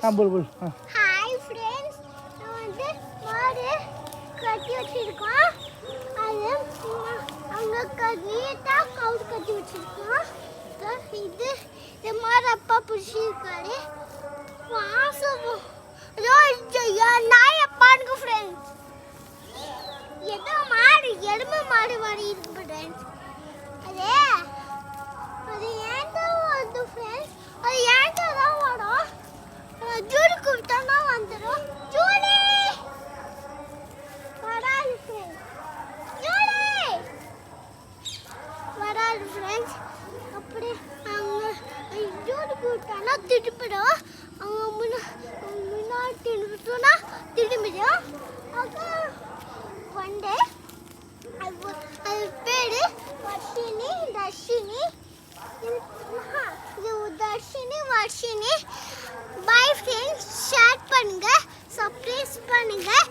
ஆ போல் போல் ஆ. Hi friends நான் வந்து மாடு கட்டி வச்சிருக்கோம். அது அங்கே நீட்டாக கவுட் கட்டி வச்சிருக்கோம். இது இந்த மாடு அப்பா பிடிச்சிருக்காரு. வாசம் இதோ நாய் அப்பானுக்கு ஃப்ரெண்ட்ஸ் ஏதோ மாடு எலும்பு மாடு மாதிரி இருக்கு ஃப்ரெண்ட்ஸ் பாரு ஃப்ரெண்ட்ஸ் அப்படி அவங்க ஜூலி கூப்பிட்டோம்னா திருப்பிடும். அவங்க முன்னா முன்னாடி திரும்பிட்டோம்னா திரும்பிடும். அப்புறம் வண்டே அது அது பேர் வர்ஷினி தர்ஷினி. இது Darshini Varshini. Bye friends share பண்ணுங்கள் சர்ப்ரைஸ் பண்ணுங்கள்